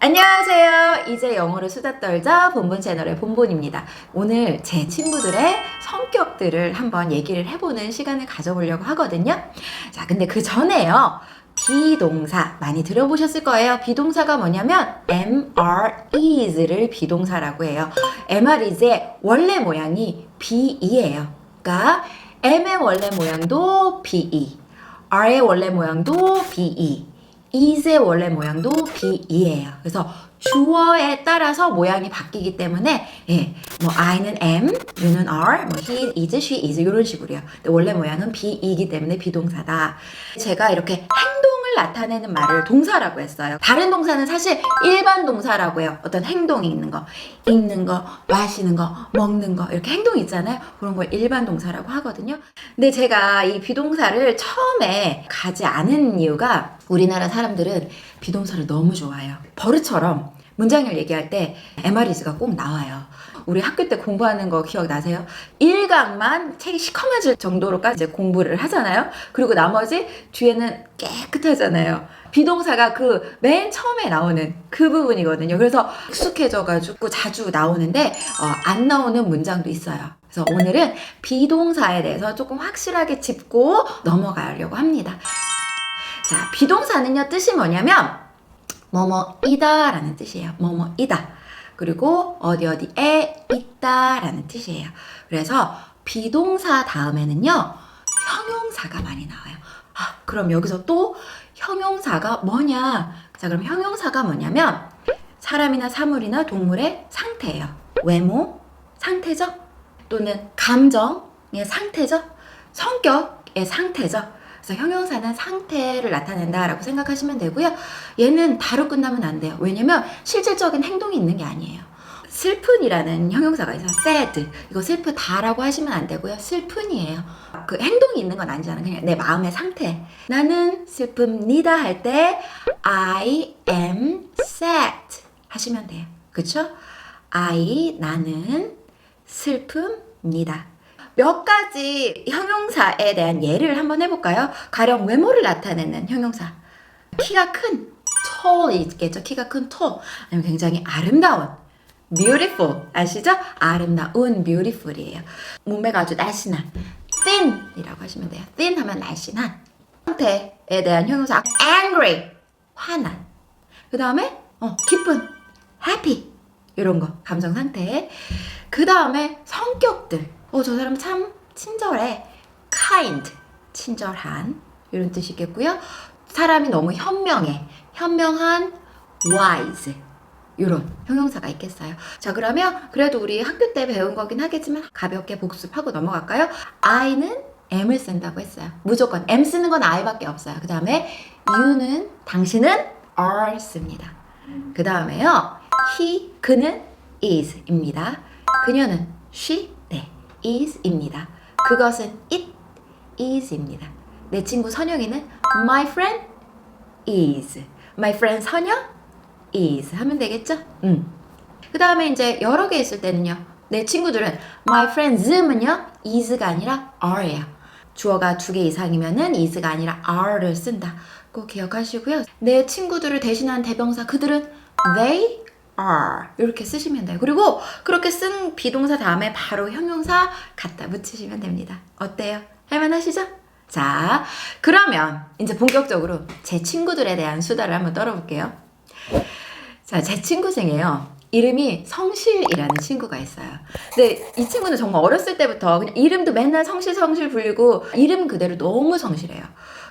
안녕하세요. 이제 영어로 수다 떨자 본본 채널의 본본입니다. 오늘 제 친구들의 성격들을 한번 얘기를 해보는 시간을 가져보려고 하거든요. 자, 근데 그 전에요. 비동사 많이 들어보셨을 거예요. 비동사가 뭐냐면 MR is를 비동사라고 해요. MR is의 원래 모양이 be예요. 그러니까 M의 원래 모양도 be, R의 원래 모양도 be, is의 원래 모양도 be예요. 그래서 주어에 따라서 모양이 바뀌기 때문에 예, 뭐 I는 M, You는 R, 뭐 he is, she is 이런 식으로요. 근데 원래 모양은 be이기 때문에 비동사다. 제가 이렇게 행동을 나타내는 말을 동사라고 했어요. 다른 동사는 사실 일반 동사라고 해요. 어떤 행동이 있는 거, 읽는 거, 마시는 거, 먹는 거 이렇게 행동이 있잖아요. 그런 걸 일반 동사라고 하거든요. 근데 제가 이 비동사를 처음에 가지 않은 이유가 우리나라 사람들은 비동사를 너무 좋아해요. 버릇처럼 문장을 얘기할 때 MR이즈가 꼭 나와요. 우리 학교 때 공부하는 거 기억나세요? 1강만 책이 시커매질 정도로까지 공부를 하잖아요. 그리고 나머지 뒤에는 깨끗하잖아요. 비동사가 그 맨 처음에 나오는 그 부분이거든요. 그래서 익숙해져가지고 자주 나오는데 어, 안 나오는 문장도 있어요. 그래서 오늘은 비동사에 대해서 조금 확실하게 짚고 넘어가려고 합니다. 자, 비동사는요, 뜻이 뭐냐면, 뭐뭐이다 라는 뜻이에요. 뭐뭐이다. 그리고 어디 어디에 있다 라는 뜻이에요. 그래서 비동사 다음에는요, 형용사가 많이 나와요. 아, 그럼 여기서 또 형용사가 뭐냐? 자, 그럼 형용사가 뭐냐면, 사람이나 사물이나 동물의 상태예요. 외모, 상태죠? 또는 감정의 상태죠? 성격의 상태죠? 그래서 형용사는 상태를 나타낸다라고 생각하시면 되고요. 얘는 다로 끝나면 안 돼요. 왜냐면 실질적인 행동이 있는 게 아니에요. 슬픈이라는 형용사가 있어요. sad. 이거 슬프다라고 하시면 안 되고요. 슬픈이에요. 그 행동이 있는 건 아니잖아요. 그냥 내 마음의 상태. 나는 슬픕니다 할 때 I am sad 하시면 돼요. 그쵸? I 나는 슬픔입니다. 몇 가지 형용사에 대한 예를 한번 해볼까요? 가령 외모를 나타내는 형용사. 키가 큰, tall 있겠죠? 키가 큰 tall. 아니면 굉장히 아름다운, beautiful. 아시죠? 아름다운, beautiful이에요. 몸매가 아주 날씬한, thin 이라고 하시면 돼요. thin 하면 날씬한. 상태에 대한 형용사. angry, 화난. 그 다음에, 어, 기쁜, happy. 이런 거, 감정 상태. 그 다음에 성격들. 어, 저 사람 참 친절해. kind, 친절한. 이런 뜻이겠고요. 사람이 너무 현명해. 현명한, wise. 이런 형용사가 있겠어요. 자, 그러면 그래도 우리 학교 때 배운 거긴 하겠지만 가볍게 복습하고 넘어갈까요? I는 M을 쓴다고 했어요. 무조건 M 쓰는 건 I밖에 없어요. 그 다음에 You는 당신은 R 씁니다. 그 다음에요. He, 그는 is입니다. 그녀는 she, 네, is입니다. 그것은 it is입니다. 내 친구 선영이는 my friend is. my friend 선영 is 하면 되겠죠? 음. 그 다음에 이제 여러 개 있을 때는요. 내 친구들은 my friends는요 is가 아니라 are예요. 주어가 두 개 이상이면은 is가 아니라 are를 쓴다. 꼭 기억하시고요. 내 친구들을 대신한 대명사 그들은 they are 이렇게 쓰시면 돼요. 그리고 그렇게 쓴 비동사 다음에 바로 형용사 갖다 붙이시면 됩니다. 어때요? 할만하시죠? 자, 그러면 이제 본격적으로 제 친구들에 대한 수다를 한번 떨어볼게요. 자, 제 친구 중에요. 이름이 성실이라는 친구가 있어요. 근데 이 친구는 정말 어렸을 때부터 그냥 이름도 맨날 성실 성실 불리고 이름 그대로 너무 성실해요.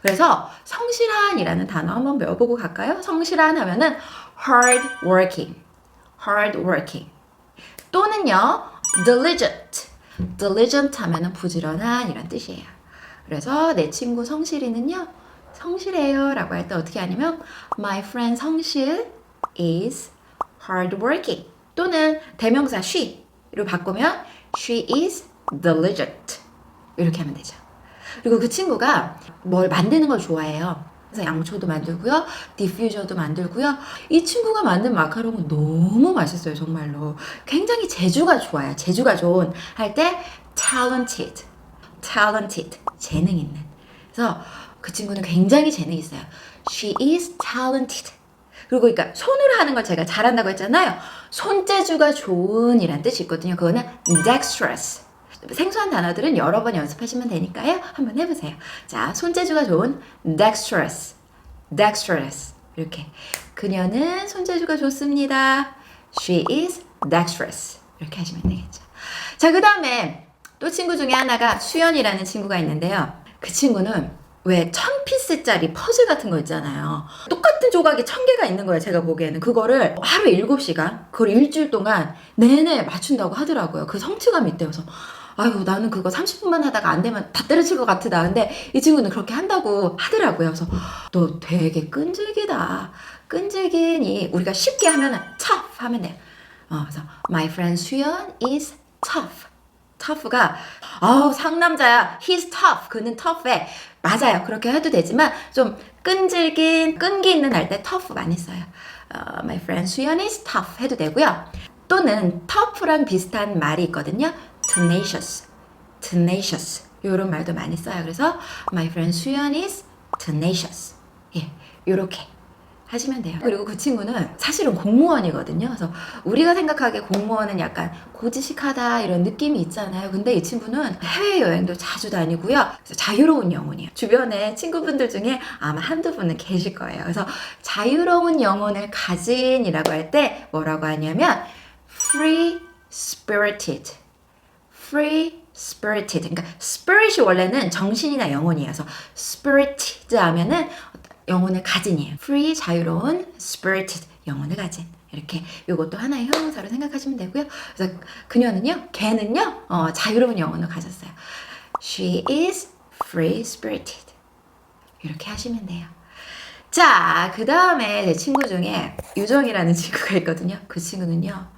그래서 성실한이라는 단어 한번 배워보고 갈까요? 성실한 하면은 hard working, hard working 또는요 diligent, diligent 하면은 부지런한 이런 뜻이에요. 그래서 내 친구 성실이는요 성실해요 라고 할 때 어떻게 하냐면 my friend 성실 is hardworking 또는 대명사 she로 바꾸면 she is diligent 이렇게 하면 되죠. 그리고 그 친구가 뭘 만드는 걸 좋아해요. 양초도 만들고요, 디퓨저도 만들고요. 이 친구가 만든 마카롱은 너무 맛있어요, 정말로. 굉장히 재주가 좋아요. 재주가 좋은 할 때 talented, talented 재능 있는. 그래서 그 친구는 굉장히 재능 있어요. She is talented. 그리고 그러니까 손으로 하는 걸 제가 잘한다고 했잖아요. 손재주가 좋은이란 뜻이 있거든요. 그거는 dexterous. 생소한 단어들은 여러 번 연습하시면 되니까요. 한번 해보세요. 자, 손재주가 좋은 dexterous, dexterous 이렇게 그녀는 손재주가 좋습니다. She is dexterous 이렇게 하시면 되겠죠. 자, 그 다음에 또 친구 중에 하나가 수연이라는 친구가 있는데요. 그 친구는 왜 천 피스짜리 퍼즐 같은 거 있잖아요. 똑같은 조각이 천 개가 있는 거예요. 제가 보기에는 그거를 하루 일곱 시간, 그걸 일주일 동안 내내 맞춘다고 하더라고요. 그 성취감이 있대요. 그래서 아유 나는 그거 30분만 하다가 안 되면 다 때려칠 것 같으다. 근데 이 친구는 그렇게 한다고 하더라고요. 그래서 너 되게 끈질기다. 끈질기니 우리가 쉽게 하면은 tough 하면 돼요. 어, 그래서 my friend 수연 is tough. tough가 아우 상남자야. he's tough. 그는 tough해. 맞아요. 그렇게 해도 되지만 좀 끈질긴 끈기 있는 할때 tough 많이 써요. 어, my friend 수연 is tough 해도 되고요. 또는 tough랑 비슷한 말이 있거든요. Tenacious. tenacious. 이런 말도 많이 써요. 그래서 my friend 수연 is tenacious. 예. 요렇게 하시면 돼요. 그리고 그 친구는 사실은 공무원이거든요. 그래서 우리가 생각하기에 공무원은 약간 고지식하다 이런 느낌이 있잖아요. 근데 이 친구는 해외여행도 자주 다니고요. 그래서 자유로운 영혼이에요. 주변에 친구분들 중에 아마 한두 분은 계실 거예요. 그래서 자유로운 영혼을 가진이라고 할 때 뭐라고 하냐면 free spirited. Free spirited. 그러니까 spirit이 원래는 정신이나 영혼이에요. 그래서 spirited 하면은 영혼을 가진이에요. free 자유로운 spirited 영혼을 가진. 이렇게 이것도 하나의 형용사로 생각하시면 되고요. 그래서 그녀는요, 걔는요, 어, 자유로운 영혼을 가졌어요. She is free spirited. 이렇게 하시면 돼요. 자, 그 다음에 제 친구 중에 유정이라는 친구가 있거든요. 그 친구는요,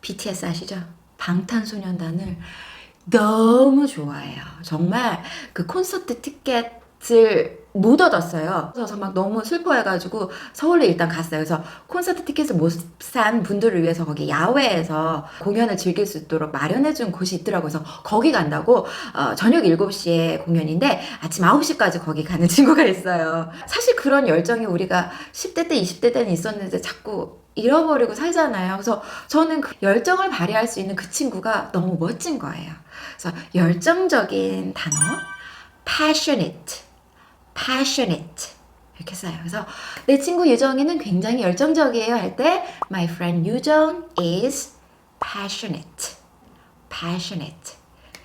BTS 아시죠? 방탄소년단을 너무 좋아해요. 정말 그 콘서트 티켓을 못 얻었어요. 그래서 막 너무 슬퍼해가지고 서울에 일단 갔어요. 그래서 콘서트 티켓을 못 산 분들을 위해서 거기 야외에서 공연을 즐길 수 있도록 마련해준 곳이 있더라고요. 그래서 거기 간다고 어, 저녁 7시에 공연인데 아침 9시까지 거기 가는 친구가 있어요. 사실 그런 열정이 우리가 10대 때, 20대 때는 있었는데 자꾸 잃어버리고 살잖아요. 그래서 저는 그 열정을 발휘할 수 있는 그 친구가 너무 멋진 거예요. 그래서 열정적인 단어, passionate, passionate 이렇게 써요. 그래서 내 친구 유정이는 굉장히 열정적이에요 할 때 my friend 유정 is passionate, passionate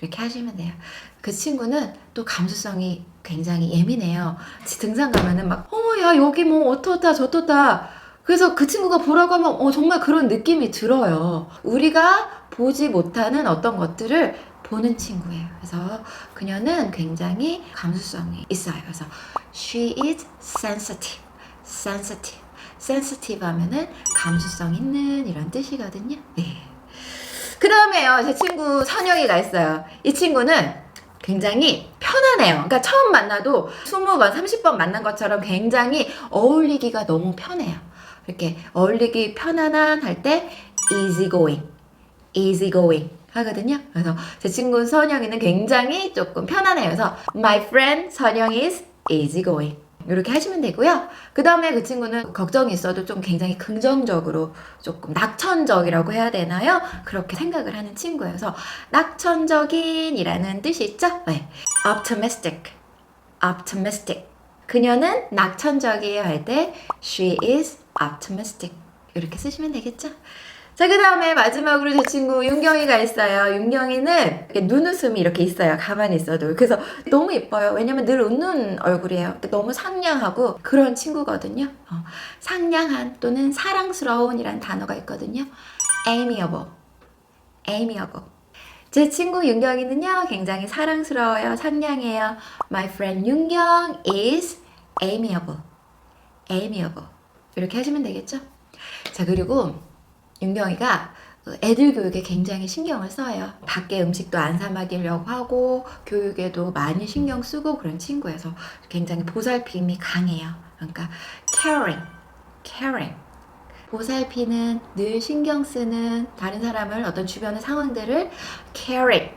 이렇게 하시면 돼요. 그 친구는 또 감수성이 굉장히 예민해요. 등산 가면은 막 어머 야 여기 뭐 어떻다 저떻다 그래서 그 친구가 보라고 하면 어, 정말 그런 느낌이 들어요. 우리가 보지 못하는 어떤 것들을 보는 친구예요. 그래서 그녀는 굉장히 감수성이 있어요. 그래서 she is sensitive, sensitive, sensitive 하면은 감수성 있는 이런 뜻이거든요. 네. 그 다음에요, 제 친구 선영이가 있어요. 이 친구는 굉장히 편안해요. 그러니까 처음 만나도 20번, 30번 만난 것처럼 굉장히 어울리기가 너무 편해요. 이렇게 어울리기 편안한 할 때 easy going, easy going 하거든요. 그래서 제 친구 선영이는 굉장히 조금 편안해요. 그래서 my friend 선영 is easy going. 이렇게 하시면 되고요. 그 다음에 그 친구는 걱정이 있어도 좀 굉장히 긍정적으로 조금 낙천적이라고 해야 되나요? 그렇게 생각을 하는 친구예요. 그래서 낙천적인이라는 뜻이 있죠? 네. optimistic, optimistic. 그녀는 낙천적이에요 할 때 she is optimistic 이렇게 쓰시면 되겠죠? 자, 그 다음에 마지막으로 제 친구 윤경이가 있어요. 윤경이는 이렇게 눈웃음이 이렇게 있어요. 가만히 있어도. 그래서 너무 예뻐요. 왜냐면 늘 웃는 얼굴이에요. 너무 상냥하고 그런 친구거든요. 어, 상냥한 또는 사랑스러운이란 단어가 있거든요. amiable, amiable. 제 친구 윤경이는요, 굉장히 사랑스러워요. 상냥해요. My friend 윤경 is amiable, amiable. 이렇게 하시면 되겠죠? 자, 그리고 윤경이가 애들 교육에 굉장히 신경을 써요. 밖에 음식도 안 사 먹이려고 하고 교육에도 많이 신경 쓰고 그런 친구여서 굉장히 보살핌이 강해요. 그러니까 caring, caring. 보살피는 늘 신경 쓰는 다른 사람을 어떤 주변의 상황들을 caring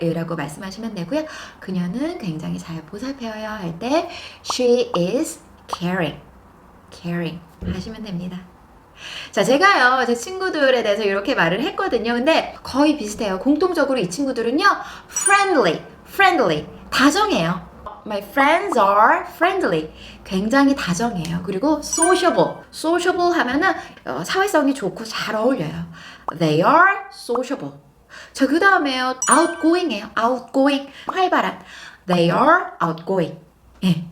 라고 말씀하시면 되고요. 그녀는 굉장히 잘 보살펴요 할 때 she is caring. caring 하시면 됩니다. 자, 제가요, 제 친구들에 대해서 이렇게 말을 했거든요. 근데 거의 비슷해요. 공통적으로 이 친구들은요, friendly, friendly, 다정해요. My friends are friendly. 굉장히 다정해요. 그리고 sociable. sociable 하면은 어, 사회성이 좋고 잘 어울려요. They are sociable. 자, 그 다음에요. outgoing이에요. outgoing. 활발한. They are outgoing. 예.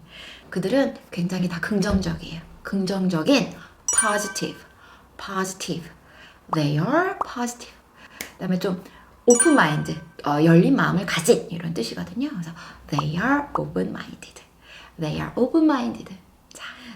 그들은 굉장히 다 긍정적이에요. 긍정적인 positive. Positive. They are positive. 그다음에 좀 open mind, 어, 열린 마음을 가진 이런 뜻이거든요. 그래서 they are open minded. They are open minded.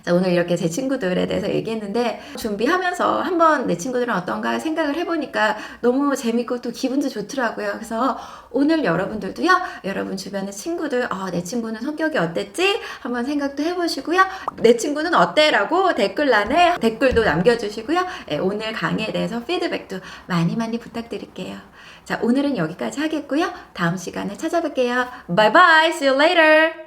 자, 자, 오늘 이렇게 제 친구들에 대해서 얘기했는데 준비하면서 한번 내 친구들은 어떤가 생각을 해보니까 너무 재밌고 또 기분도 좋더라고요. 그래서 오늘 여러분들도요, 여러분 주변의 친구들, 어, 내 친구는 성격이 어땠지? 한번 생각도 해보시고요. 내 친구는 어때? 라고 댓글란에 댓글도 남겨주시고요. 예, 오늘 강의에 대해서 피드백도 많이 많이 부탁드릴게요. 자, 오늘은 여기까지 하겠고요. 다음 시간에 찾아뵐게요. Bye bye. See you later.